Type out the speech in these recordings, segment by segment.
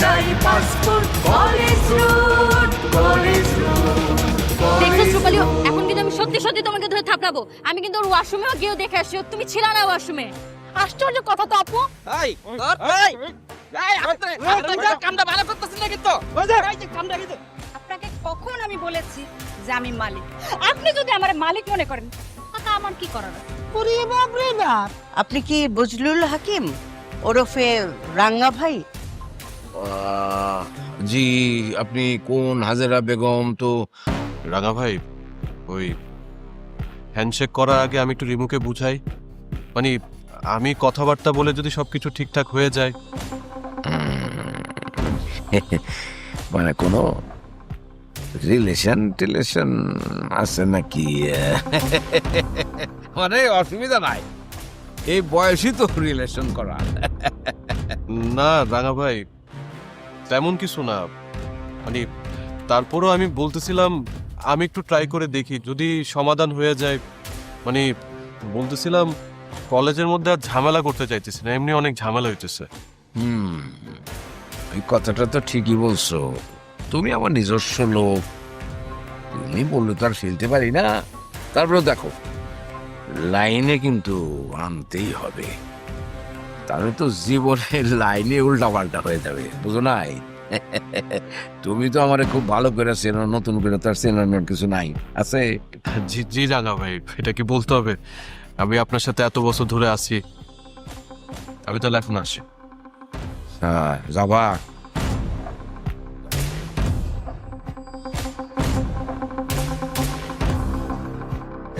একটাই passport college road college road দেখছ রূপালি এখন কিন্তু আমি সত্যি সত্যি তোমাকে ধরে থাপড়াবো। আমি কিন্তু ওর ওয়াশরুমেও গিয়েও দেখে আসছি। তুমি ছিল না ওয়াশরুমে। আশ্চর্য কথা তো আপু। এই ধর। এই এই আপনি আপনি কামটা ভালো করতেছেন না কিন্তু কামটা কিন্তু আপনাকে কখন আমি বলেছি যে আমি মালিক? আপনি যদি আমার মালিক মনে করেন তা আমার কি করার? আপনি কি বজলুল হাকিম? ওরফে রাঙ্গা ভাই? জি আপনি কোন হাজেরা বেগম তো? রাঙা ভাই ওই হ্যান্ডশেক করার আগে আমি একটু রিমুকে বুঝাই। মানে আমি কথাবার্তা বলে যদি সবকিছু ঠিকঠাক হয়ে যায়। মানে কোনো রিলেশন টিলেশন আছে নাকি? মানে অসুবিধা নাই। এই বয়সই তো রিলেশন করা। না রাঙা ভাই তেমন কিছু না। মানে তারপরও আমি বলতেছিলাম, আমি একটু ট্রাই করে দেখি, যদি সমাধান হয়ে যায়। মানে বলতেছিলাম, কলেজের মধ্যে আর ঝামেলা করতে চাইতেছি না, এমনি অনেক ঝামেলা হইতেছে। হুম, এই কথাটা তো ঠিকই বলছো। তুমি আমার নিজস্ব লোক। তুমি বললে তো আর ফেলতে পারি না। তারপরে দেখো, লাইনে কিন্তু আনতেই হবে। তাহলে তো জীবনের লাইনে উল্টা পাল্টা হয়ে যাবে বুঝো নাই? তুমি তো আমার খুব ভালো করে চেনো নতুন করে তার চেনানোর কিছু নাই আছে? জি জি রাঙা ভাই এটা কি বলতে হবে? আমি আপনার সাথে এত বছর ধরে আছি। আমি তাহলে এখন আসি। হ্যাঁ যাবা।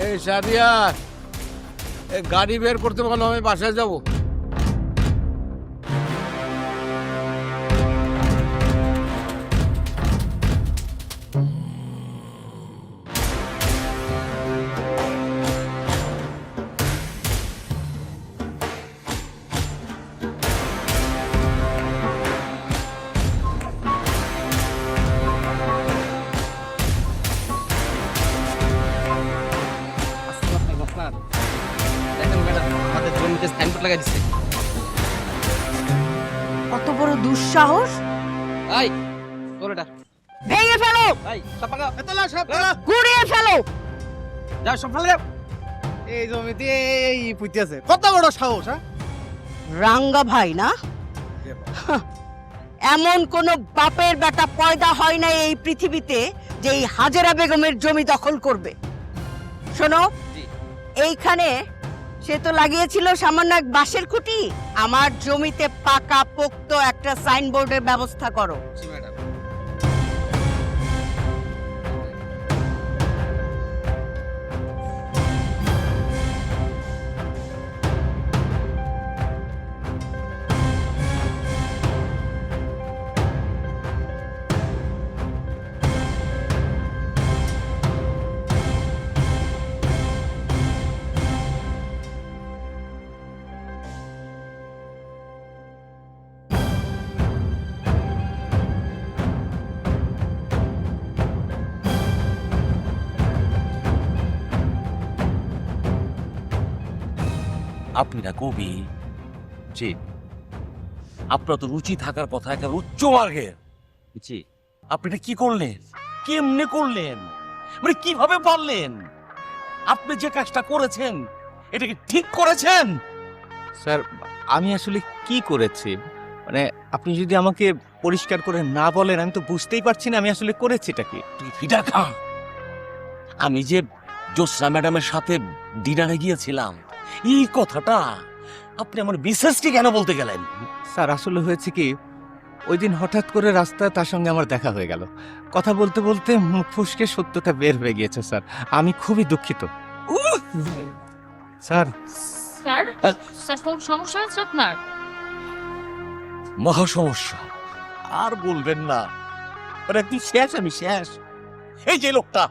এই সাদিয়া গাড়ি বের করতে বলো আমি বাসায় যাব। দিছে। কত বড় দুঃসাহস? এই ভেঙে ফেলো! এই সব পাকা। এতলা সব তোলা। গুড়িয়ে ফেলো! যা সব ফেলে এই জমিতে এই কত বড় সাহস হ্যাঁ? রাঙ্গা ভাই না? এমন কোন বাপের বেটা পয়দা হয় না এই পৃথিবীতে যে এই হাজেরা বেগমের জমি দখল করবে। শোনো এইখানে সে তো লাগিয়েছিল সামান্য এক বাঁশের খুঁটি। আমার জমিতে পাকা পোক্ত একটা সাইনবোর্ডের ব্যবস্থা করো। ম্যাডাম। আপনি না কবি। জি আপনার তো রুচি থাকার কথা একেবারে উচ্চ মার্গের জি আপনি এটা কি করলেন? কেমনে করলেন? মানে কীভাবে পারলেন? আপনি যে কাজটা করেছেন এটা কি ঠিক করেছেন? স্যার আমি আসলে কি করেছি? মানে আপনি যদি আমাকে পরিষ্কার করে না বলেন আমি তো বুঝতেই পারছি না আমি আসলে করেছি এটা কি। তুই ফিডা খা আমি যে জোসরা ম্যাডামের সাথে ডিনারে গিয়েছিলাম এই কথাটা আপনি আমার বিশেষটি কেন বলতে গেলেন? স্যার আসলে হয়েছে কি ওই দিন হঠাৎ করে রাস্তায় তার সঙ্গে আমার দেখা হয়ে গেল। কথা বলতে বলতে মুখ ফুসকে সত্যটা বের হয়ে গিয়েছে স্যার। আমি খুবই দুঃখিত। স্যার। স্যার স্যার কোন সমস্যা হয়েছে আপনার? মহা সমস্যা। আর বলবেন না। মানে একদম শেষ আমি শেষ। এই যে লোকটা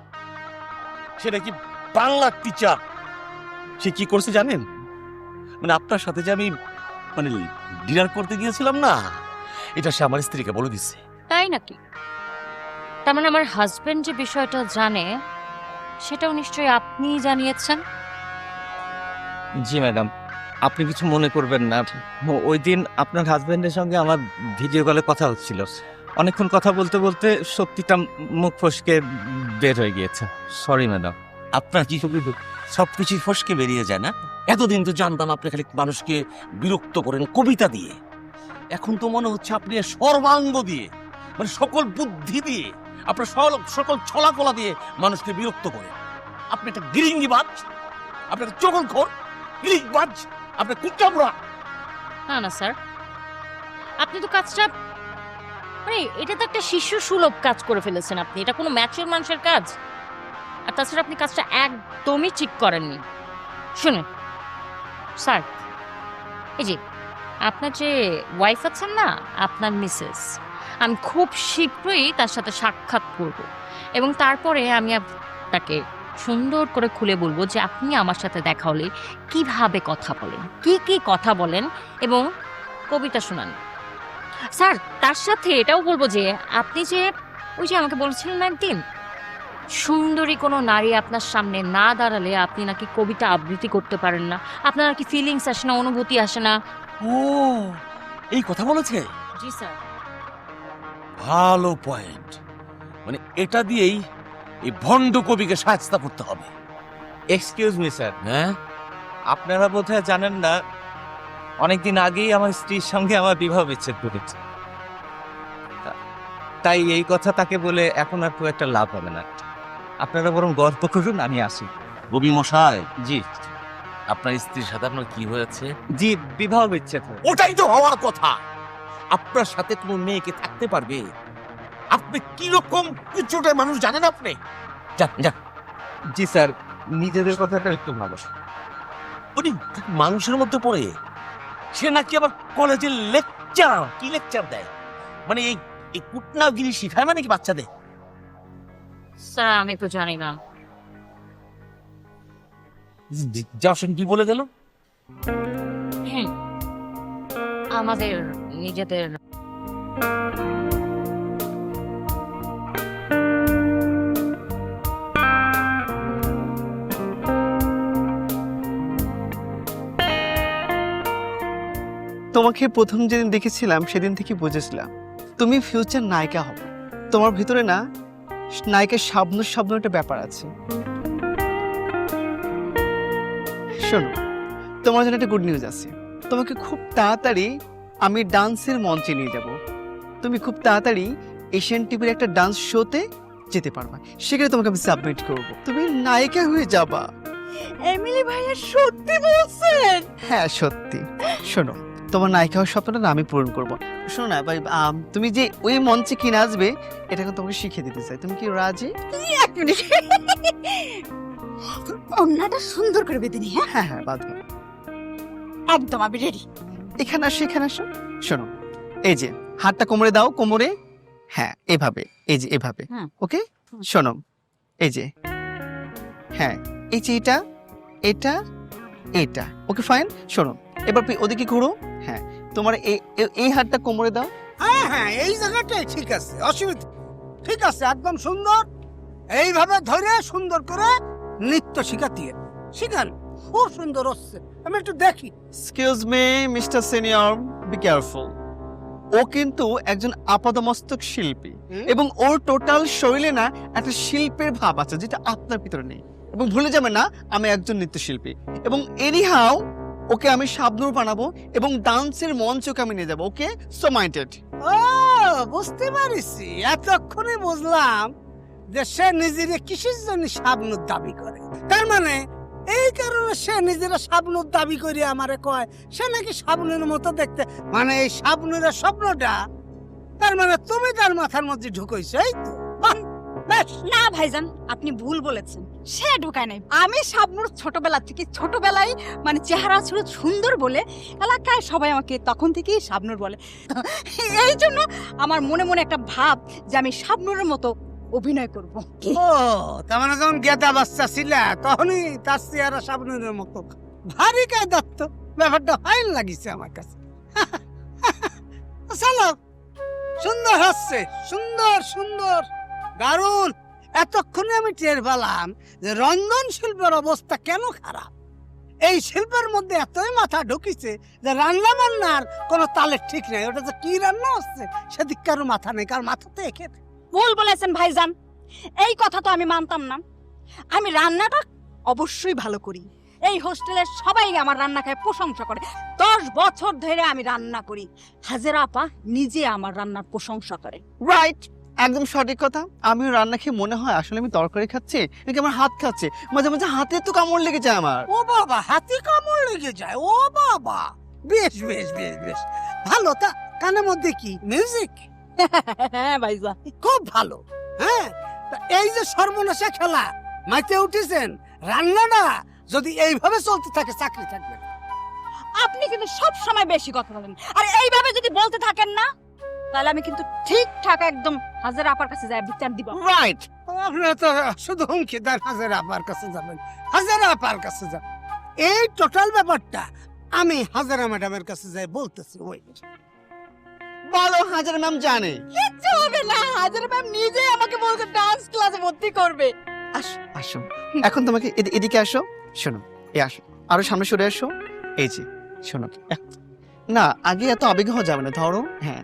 সেটা কি বাংলার টিচার সে কি করছে জানেন? মানে আপনার সাথে যে আমি মানে ডিনার করতে গিয়েছিলাম না এটা সে আমার স্ত্রীকে বলে দিচ্ছে তাই নাকি? তার মানে আমার হাজবেন্ড যে বিষয়টা জানে সেটাও নিশ্চয়ই আপনিই জানিয়েছেন? জি ম্যাডাম আপনি কিছু মনে করবেন না। ওই দিন আপনার হাজবেন্ডের সঙ্গে আমার ভিডিও কলে কথা হচ্ছিল। অনেকক্ষণ কথা বলতে বলতে সত্যিটা মুখ ফসকে বের হয়ে গিয়েছে। সরি ম্যাডাম আপনার কি সব কিছুই ফসকে বেরিয়ে যায় না। এতদিন তো জানতাম আপনি খালি মানুষকে বিরক্ত করেন কবিতা দিয়ে। এখন তো মনে হচ্ছে আপনি সর্বাঙ্গ দিয়ে মানে সকল বুদ্ধি দিয়ে, আপনার সকল ছলাকলা দিয়ে মানুষকে বিরক্ত করেন। আপনি একটা গিরিঙ্গিবাজ, আপনি একটা চকলখোর গিরিঙ্গিবাজ, আপনি কুচামড়া না না, স্যার। আপনি তো কাজটা মানে এটা তো একটা শিশু সুলভ কাজ করে ফেলেছেন আপনি। এটা কোনো ম্যাচুর মানুষের কাজ? আর তাছাড়া আপনি কাজটা একদমই ঠিক করেননি। শুনুন, স্যার, এই যে আপনার যে ওয়াইফ আছেন না, আপনার মিসেস আমি খুব শীঘ্রই তার সাথে সাক্ষাৎ করব এবং তারপরে আমি আপনাকে সুন্দর করে খুলে বলব যে আপনি আমার সাথে দেখা হলে কীভাবে কথা বলেন, কি কি কথা বলেন এবং কবিতা শোনান। স্যার, তার সাথে এটাও বলব যে আপনি যে ওই যে আমাকে বলছিলেন একদিন সুন্দরী কোনো নারী আপনার সামনে না দাঁড়ালে আপনি নাকি কবিতা আবৃত্তি করতে পারেন না। আপনার নাকি ফিলিংস আসে না অনুভূতি আসে না? ও এই কথা বলেছে? জি স্যার। ভালো পয়েন্ট মানে এটা দিয়েই এই ভণ্ড কবিকে সাহায্য করতে হবে। এক্সকিউজ মি স্যার হ্যাঁ? আপনারা বোধহয় জানেন না অনেকদিন আগেই আমার স্ত্রীর সঙ্গে আমার বিবাহ বিচ্ছেদ ঘটেছে। তাই এই কথা তাকে বলে এখন আর খুব একটা লাভ হবে না আপনারা বরং গল্প করুন আমি আসি। রবি মশাই জি। আপনার স্ত্রীর সাথে আপনার কি হয়েছে? জি বিবাহ বিচ্ছেদ ওটাই তো হওয়ার কথা। আপনার সাথে কোনো মেয়েকে থাকতে পারবে? আপনি কি রকম কুচোটে মানুষ জানেন আপনি? যান যান জি স্যার নিজেদের কথাটা একটু ভালো উনি মানুষের মধ্যে পড়ে। সে নাকি আবার কলেজের লেকচার কি লেকচার দেয়? মানে এই এই কুটনাগিরি শিখায় মানে কি বাচ্চাদের? স্যার আমি তো জানি না। কি বলে গেল আমাদের নিজেদের। তোমাকে প্রথম যেদিন দেখেছিলাম সেদিন থেকে বুঝেছিলাম। তুমি ফিউচার নায়িকা হবে। তোমার ভিতরে না নায়িকার স্বপ্ন স্বপ্ন একটা ব্যাপার আছে। শোনো তোমার জন্য একটা গুড নিউজ আছে। তোমাকে খুব তাড়াতাড়ি আমি ডান্সের মঞ্চে নিয়ে যাব। তুমি খুব তাড়াতাড়ি এশিয়ান টিভির একটা ডান্স শোতে যেতে পারবা। সেখানে তোমাকে আমি সাবমিট করব। তুমি নায়িকা হয়ে যাবা। এমিলি ভাইয়া সত্যি বলছেন? হ্যাঁ সত্যি। শোনো তোমার নায়িকা হওয়ার স্বপ্নটা না আমি পূরণ করব। শোনো না ভাই আম, তুমি যে ওই মঞ্চে কি নাচবে এটা কিন্তু তোমাকে শিখিয়ে দিতে চাই। তুমি কি রাজি? এক মিনিট। অন্যটা সুন্দর করে বেঁধে নি হ্যাঁ? হ্যাঁ হ্যাঁ বাঁধবো একদম আমি রেডি এখানে আসো এখানে আসো। শোনো এই যে হাতটা কোমরে দাও কোমরে হ্যাঁ এভাবে এই যে এভাবে হুম। ওকে? শোনো এই যে হ্যাঁ এই যে এটা এটা এটা ওকে ফাইন? শোনো এবার তুই ওদিকে ঘুরো। তোমার এই এই- হাতটা কোমরে দাও। হ্যাঁ হ্যাঁ এই জায়গাটাই ঠিক আছে অসুবিধা ঠিক আছে একদম সুন্দর। এইভাবে ধরে সুন্দর করে নৃত্য শিখাতে শিখান খুব সুন্দর হচ্ছে। আমি একটু দেখি। Excuse me mister senior be careful ও কিন্তু একজন আপাদমস্তক শিল্পী। এবং ওর টোটাল শরীরে না একটা শিল্পের ভাব আছে যেটা আপনার ভিতরে নেই। এবং ভুলে যাবেন না আমি একজন নৃত্যশিল্পী। এবং এনিহাও ওকে আমি শাবনুর বানাবো এবং ডান্সের মঞ্চকে আমি নিয়ে যাব, ওকে? সো মাইন্ডেড ও, বুঝতে পারিছি। এতক্ষণে বুঝলাম যে সে নিজের কিসের জন্য সাবনুর দাবি করে। তার মানে এই কারণে সে নিজের সাবনুর দাবি করে আমারে কয়, সে নাকি সাবনুর মতো দেখতে মানে এই সাবনুরের স্বপ্নটা, তার মানে তুমি তার মাথার মধ্যে ঢুকাইছো, এই তো? না, ভাইজান, আপনি ভুল বলেছেন। সে ঢুকায় নাই। আমি শাবনুর ছোটবেলা থেকে ছোটবেলায় মানে চেহারা ছিল সুন্দর বলে এলাকায় সবাই আমাকে তখন থেকেই শাবনুর বলে। এই জন্য আমার মনে মনে একটা ভাব যে আমি শাবনুরের মতো অভিনয় করব। ও, তার মানে যখন গেদা বাচ্চা ছিলা, তখনই তার চেহারা সাবনুরের মতো। ভারী কায় দত্ত, ব্যাপারটা ফাইন লাগিছে আমার কাছে। চলো, সুন্দর হচ্ছে, সুন্দর সুন্দর। দারুণ এতক্ষণে আমি টের পেলাম যে রন্ধন শিল্পের অবস্থা কেন খারাপ। এই শিল্পের মধ্যে এতই মাথা ঢুকিছে যে রান্না বান্নার কোনো তালের ঠিক নেই। ওটা যে কি রান্না হচ্ছে সেদিক কারও মাথা নেই কার মাথাতে একে ভুল বলেছেন ভাইজান। এই কথা তো আমি মানতাম না। আমি রান্নাটা অবশ্যই ভালো করি। এই হোস্টেলের সবাই আমার রান্না খায় প্রশংসা করে। দশ বছর ধরে আমি রান্না করি। হাজেরা আপা নিজে আমার রান্নার প্রশংসা করে। রাইট একদম সঠিক কথা। আমিও রান্না খেয়ে মনে হয় আসলে আমি তরকারি খাচ্ছি নাকি আমার হাত খাচ্ছে। মাঝে মাঝে হাতে তো কামড় লেগে যায় আমার। ও বাবা হাতে কামড় লেগে যায়? ও বাবা! বেশ বেশ বেশ বেশ। ভালো তা কানের মধ্যে কি? মিউজিক? হ্যাঁ ভাইজান। খুব ভালো। হ্যাঁ এই যে সর্বনাশা খেলা মাইতে উঠেছেন রান্নাটা যদি এইভাবে চলতে থাকে চাকরি থাকবে। আপনি কিন্তু সব সময় বেশি কথা বলেন। আর এইভাবে যদি বলতে থাকেন না তাহলে আমি কিন্তু ঠিকঠাক একদম হাজার আপার কাছে যাই বিচার দিব। রাইট আপনারা তো শুধু হুমকি দেন হাজার আপার কাছে যাবেন হাজার আপার কাছে যান এই টোটাল ব্যাপারটা আমি হাজারা ম্যাডামের কাছে যাই বলতেছি ওই বলো হাজার ম্যাম জানে। কিচ্ছু হবে না হাজার ম্যাম নিজে আমাকে বলছে ডান্স ক্লাসে ভর্তি করবে। আসো আসো। এখন তোমাকে এদি- এদিকে আসো। শোনো এ আসো। আরও সামনে সরে আসো এই যে শোনো। না আগে এত আবেগ হওয়া যাবে না ধরো হ্যাঁ।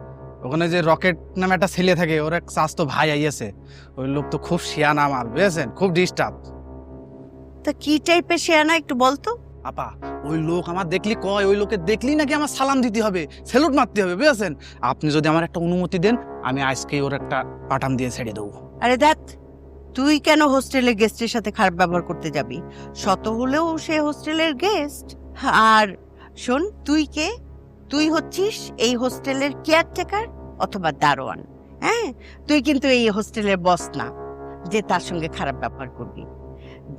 ওখানে যে রকেট নামে একটা ছেলে থাকে ওর এক তো ভাই আইয়াছে। ওই লোক তো খুব শিয়ানা মাল বুঝেছেন? খুব ডিস্টার্ব তা কি টাইপের শেয়ানা একটু বলতো? আপা ওই লোক আমার দেখলি কয় ওই লোকে দেখলি নাকি আমার সালাম দিতে হবে স্যালুট মারতে হবে বুঝেছেন? আপনি যদি আমার একটা অনুমতি দেন আমি আজকে ওর একটা পাঠান দিয়ে ছেড়ে দেবো। আরে দেখ তুই কেন হোস্টেলের গেস্টের সাথে খারাপ ব্যবহার করতে যাবি? শত হলেও সে হোস্টেলের গেস্ট আর শোন তুই কে? তুই হচ্ছিস এই হোস্টেলের কেয়ারটেকার অথবা দারোয়ান হ্যাঁ? তুই কিন্তু এই হোস্টেলের বস না যে তার সঙ্গে খারাপ ব্যবহার করবি।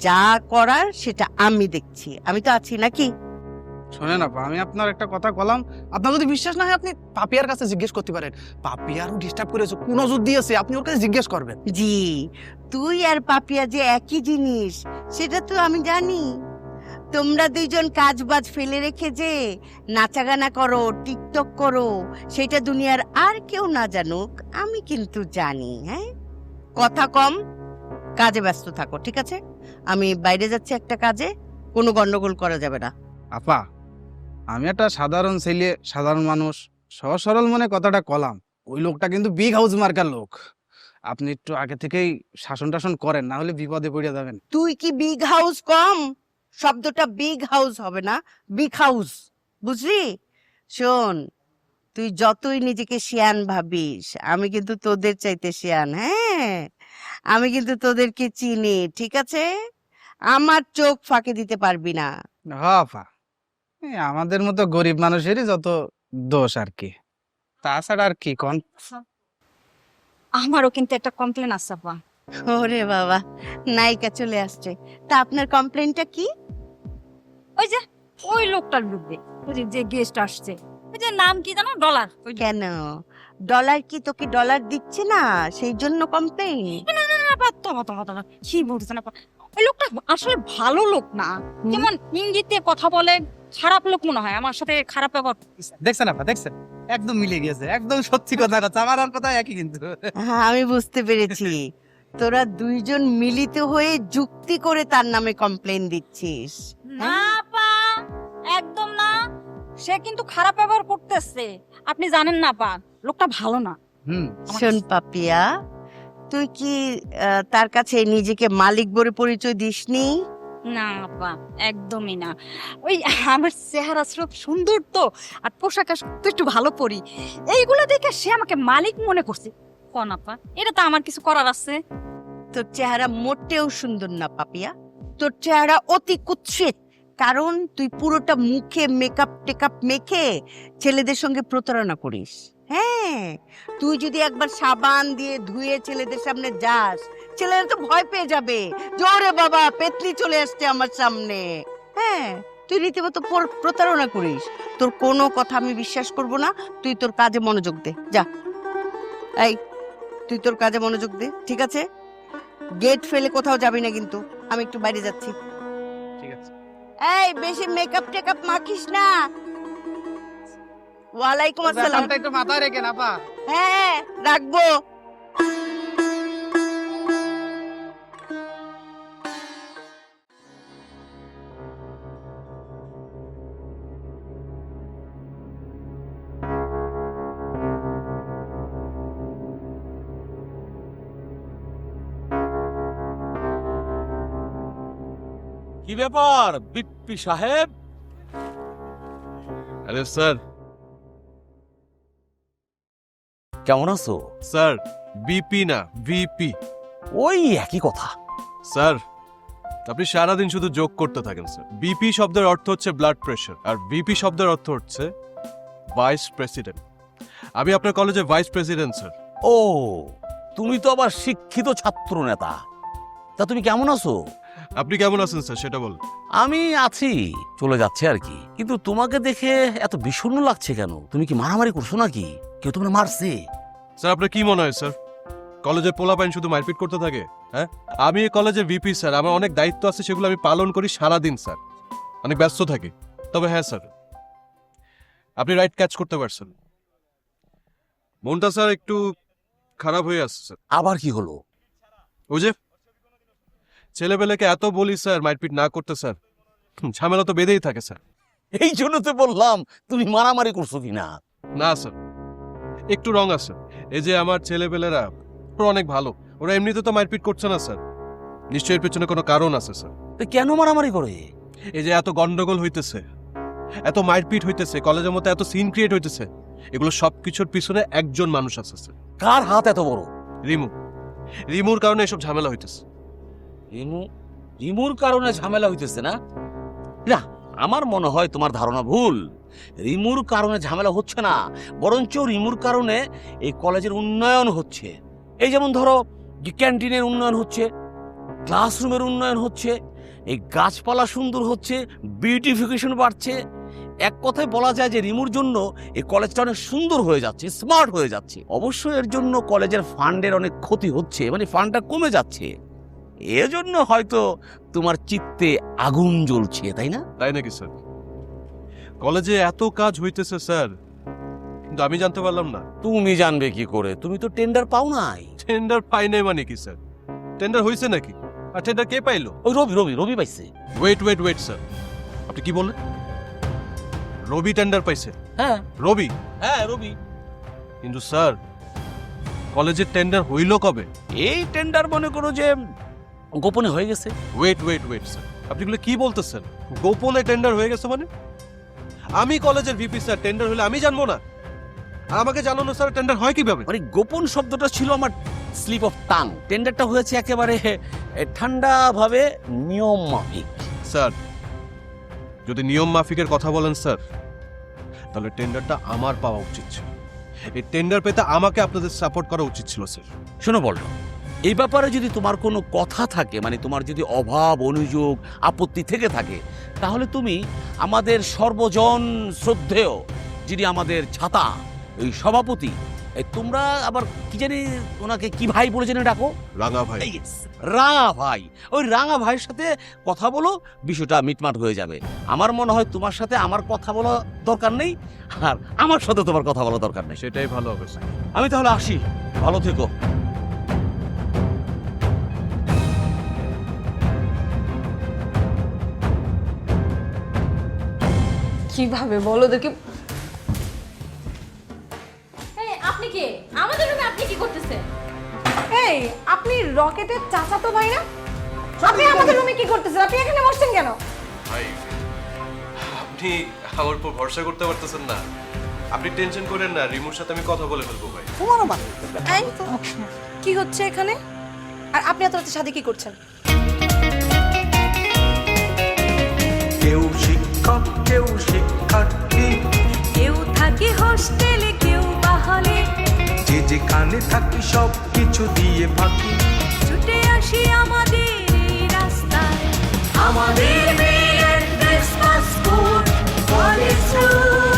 যা করার সেটা আমি দেখছি। আমি তো আছি নাকি? শোনেন আপা আমি আপনার একটা কথা কলাম আপনার যদি বিশ্বাস না হয় আপনি পাপিয়ার কাছে জিজ্ঞেস করতে পারেন। পাপিয়ারও ডিস্টার্ব করেছে কোন ওষুধ দিয়েছে আপনি ওর কাছে জিজ্ঞেস করবেন। জি তুই আর পাপিয়া যে একই জিনিস সেটা তো আমি জানি। তোমরা দুইজন কাজ বাজ ফেলে রেখে যে নাচাগানা করো টিকটক করো সেটা দুনিয়ার আর কেউ না জানুক আমি কিন্তু জানি হ্যাঁ? কথা কম কাজে ব্যস্ত থাকো ঠিক আছে? আমি বাইরে যাচ্ছি একটা কাজে কোনো গন্ডগোল করা যাবে না। আপা আমি একটা সাধারণ ছেলে সাধারণ মানুষ সহজ সরল মনে কথাটা কলাম। ওই লোকটা কিন্তু বিগ হাউস মার্কার লোক। আপনি একটু আগে থেকেই শাসন টাসন করেন না হলে বিপদে পড়ে যাবেন। তুই কি বিগ হাউস কম? শব্দটা বিগ হাউস হবে না বিগ হাউস বুঝলি? শোন তুই যতই নিজেকে শিয়ান ভাবিস আমি কিন্তু তোদের চাইতে শিয়ান হ্যাঁ? আমি কিন্তু তোদেরকে চিনি ঠিক আছে? আমার চোখ ফাঁকে দিতে পারবি না। আমাদের মতো গরিব মানুষেরই যত দোষ আর কি। তাছাড়া আর কি কন? আমারও কিন্তু একটা কমপ্লেন আছে আপা ওরে বাবা নায়িকা চলে আসছে। তা আপনার কমপ্লেনটা কি? ওই যে ওই লোকটার বিরুদ্ধে ওই যে- যে গেস্ট আসছে। ওই যে নাম কি জানো ডলার ওই কেন? ডলার কি তোকে ডলার দিচ্ছে না? সেই জন্য কমপ্লেন না না না কি বলতেছেন আপা? ওই লোকটা আসলে ভালো লোক না। যেমন ইঙ্গিতে কথা বলে খারাপ লোক মনে হয়। আমার সাথে খারাপ ব্যবহার করতেছে। দেখছেন আপা দেখছেন? একদম মিলে গিয়েছে একদম সত্যি কথা কথা আমার আর কথা একই কিন্তু। হ্যাঁ আমি বুঝতে পেরেছি। তোরা দুইজন মিলিত হয়ে যুক্তি করে তার নামে কমপ্লেন দিচ্ছিস। না পা একদম না। সে কিন্তু খারাপ ব্যবহার করতেছে। আপনি জানেন না পা লোকটা ভালো না। হুম। শোন পাপিয়া তুই কি আহ, তার কাছে নিজেকে মালিক বলে পরিচয় দিসনি? না আপা একদমই না। ওই আমার চেহারা স্রোত সুন্দর তো আর পোশাক আশাক তো একটু ভালো পরি। এইগুলো দেখে সে আমাকে মালিক মনে করছে। এটা তো আমার কিছু করার আছে। তোর চেহারা মোটেও সুন্দর না, পাপিয়া। তোর চেহারা অতি কুৎসিত। কারণ তুই পুরোটা মুখে মেকআপ টেকআপ মেখে ছেলেদের সঙ্গে প্রতারণা করিস। হ্যাঁ তুই যদি একবার সাবান দিয়ে ধুয়ে ছেলেদের সামনে যাস, ছেলেরা তো ভয় পেয়ে যাবে। জোরে বাবা, পেতলি চলে আসছে আমার সামনে। হ্যাঁ তুই রীতিমতো প্রতারণা করিস। তোর কোনো কথা আমি বিশ্বাস করব না। তুই তোর কাজে মনোযোগ দে। যা। এই তুই তোর কাজে মনোযোগ দে ঠিক আছে? গেট ফেলে কোথাও যাবি না কিন্তু। আমি একটু বাইরে যাচ্ছি। ঠিক আছে। এই বেশি মেকআপ টেকআপ মাখিস না। ওয়ালাইকুম আসসালাম। একটু মাথায় রেখেন আপা। হ্যাঁ রাখব। কি ব্যাপার বিপ্পি সাহেব? আরে স্যার। কেমন আছো? স্যার বিপি না ভিপি। ওই একই কথা। স্যার আপনি সারাদিন শুধু যোগ করতে থাকেন স্যার। বিপি শব্দের অর্থ হচ্ছে ব্লাড প্রেশার আর ভিপি শব্দের অর্থ হচ্ছে ভাইস প্রেসিডেন্ট আমি আপনার কলেজে ভাইস প্রেসিডেন্ট স্যার। ও তুমি তো আবার শিক্ষিত ছাত্র নেতা তা তুমি কেমন আছো? আপনি কেমন আছেন স্যার? সেটা বল আমি আছি চলে যাচ্ছে আর কি। কিন্তু তোমাকে দেখে এত বিষণ্ণ লাগছে কেন? তুমি কি মারামারি করছ নাকি? কেউ তোমরা মারছে? স্যার আপনার কি মনে হয় স্যার? কলেজের পোলাপাইন শুধু মারপিট করতে থাকে হ্যাঁ? আমি এই কলেজের ভিপি স্যার। আমার অনেক দায়িত্ব আছে সেগুলো আমি পালন করি সারাদিন স্যার। অনেক ব্যস্ত থাকি। তবে হ্যাঁ স্যার আপনি রাইট ক্যাচ করতে পারছেন। মনটা স্যার একটু খারাপ হয়ে আসছে স্যার। আবার কি হলো? ওই যে ছেলেবেলেকে এত বলি স্যার মারপিট না করতে স্যার। ঝামেলা তো বেঁধেই থাকে স্যার। এই জন্য তো বললাম তুমি মারামারি করছ কিনা? না স্যার। একটু রং আছে। এই যে আমার ছেলেবেলেরা ওরা অনেক ভালো। ওরা এমনিতে তো মারপিট করছে না স্যার। নিশ্চয়ই এর পেছনে কোনো কারণ আছে স্যার। তো কেন মারামারি করে? এই যে এত গন্ডগোল হইতেছে এত মারপিট হইতেছে কলেজের মতো এত সিন ক্রিয়েট হইতেছে এগুলো সব কিছুর পিছনে একজন মানুষ আছে স্যার। কার হাত এত বড়? রিমু। রিমুর কারণে এসব ঝামেলা হইতেছে। রিমু, রিমুর কারণে ঝামেলা হইতেছে না? না, আমার মনে হয় তোমার ধারণা ভুল। রিমুর কারণে ঝামেলা হচ্ছে না, বরঞ্চ রিমুর কারণে এই কলেজের উন্নয়ন হচ্ছে। এই যেমন ধরো ক্যান্টিনের উন্নয়ন হচ্ছে, ক্লাসরুমের উন্নয়ন হচ্ছে, এই গাছপালা সুন্দর হচ্ছে, বিউটিফিকেশন বাড়ছে। এক কথায় বলা যায় যে রিমুর জন্য এই কলেজটা অনেক সুন্দর হয়ে যাচ্ছে, স্মার্ট হয়ে যাচ্ছে। অবশ্য এর জন্য কলেজের ফান্ডের অনেক ক্ষতি হচ্ছে মানে ফান্ডটা কমে যাচ্ছে। এজন্য হয়তো তোমার চিত্তে আগুন জ্বলছে তাই না? তাই নাকি স্যার? কলেজে এত কাজ হইতেছে স্যার কিন্তু আমি জানতে পারলাম না। তুমি জানবে কি করে? তুমি তো টেন্ডার পাও নাই। টেন্ডার পাই নাই মানে কি স্যার? টেন্ডার হইছে নাকি? আর টেন্ডার কে পাইলো? ওই রবি রবি রবি পাইছে। Wait wait wait sir. আপনি কি বললেন? রবি টেন্ডার পাইছে? হ্যাঁ। রবি? হ্যাঁ রবি। কিন্তু স্যার কলেজের টেন্ডার হইল কবে? এই টেন্ডার মনে করো যে গোপনে হয়ে গেছে। ওয়েট ওয়েট ওয়েট স্যার আপনি এগুলো কি বলতেছেন? গোপনে টেন্ডার হয়ে গেছে মানে? আমি কলেজের ভিপি স্যার টেন্ডার হলে আমি জানব না? আর আমাকে জানানো স্যার টেন্ডার হয় কীভাবে? মানে গোপন শব্দটা ছিল আমার স্লিপ অফ টাং টেন্ডারটা হয়েছে একেবারে ঠান্ডাভাবে নিয়ম মাফিক স্যার যদি নিয়ম মাফিকের কথা বলেন স্যার তাহলে টেন্ডারটা আমার পাওয়া উচিত ছিল। এই টেন্ডার পেতে আমাকে আপনাদের সাপোর্ট করা উচিত ছিল স্যার শোনো বলো এই ব্যাপারে যদি তোমার কোনো কথা থাকে মানে তোমার যদি অভাব অনুযোগ আপত্তি থেকে থাকে তাহলে তুমি আমাদের সর্বজন শ্রদ্ধেয় যিনি আমাদের ছাতা এই সভাপতি এই তোমরা আবার কি জানি ওনাকে কি ভাই বলে জেনে ডাকো? রাঙা ভাই। রাঙা ভাই। ওই রাঙা ভাইয়ের সাথে কথা বলো বিষয়টা মিটমাট হয়ে যাবে। আমার মনে হয় তোমার সাথে আমার কথা বলা দরকার নেই আর আমার সাথে তোমার কথা বলা দরকার নেই। সেটাই ভালো হবে আমি তাহলে আসি। ভালো থেকো। কীভাবে বলো দেখি। আপনি কে? আমাদের রুমে আপনি কি করতেছেন? এই আপনি রকেটের চাচাতো ভাই না? আপনি আমাদের রুমে কি করতেছেন? আপনি এখানে বসছেন কেন? ভাই আপনি আমার উপর ভরসা করতে পারতেছেন না। আপনি টেনশন করেন না রিমুর সাথে আমি কথা বলে ফেলব ভাই। তোমারও বাদ কি হচ্ছে এখানে? আর আপনি এত রাতে সাথে কি করছেন? শিক্ষক কেউ শিক্ষার্থী কেউ থাকি হোস্টেলে কেউ বা হলে যে যেখানে থাকি সব কিছু দিয়ে ফাঁকি। ছুটে আসি আমাদের এই রাস্তায়। আমাদের মেয়ের ক্রিসমাস কোড কলেজ রোড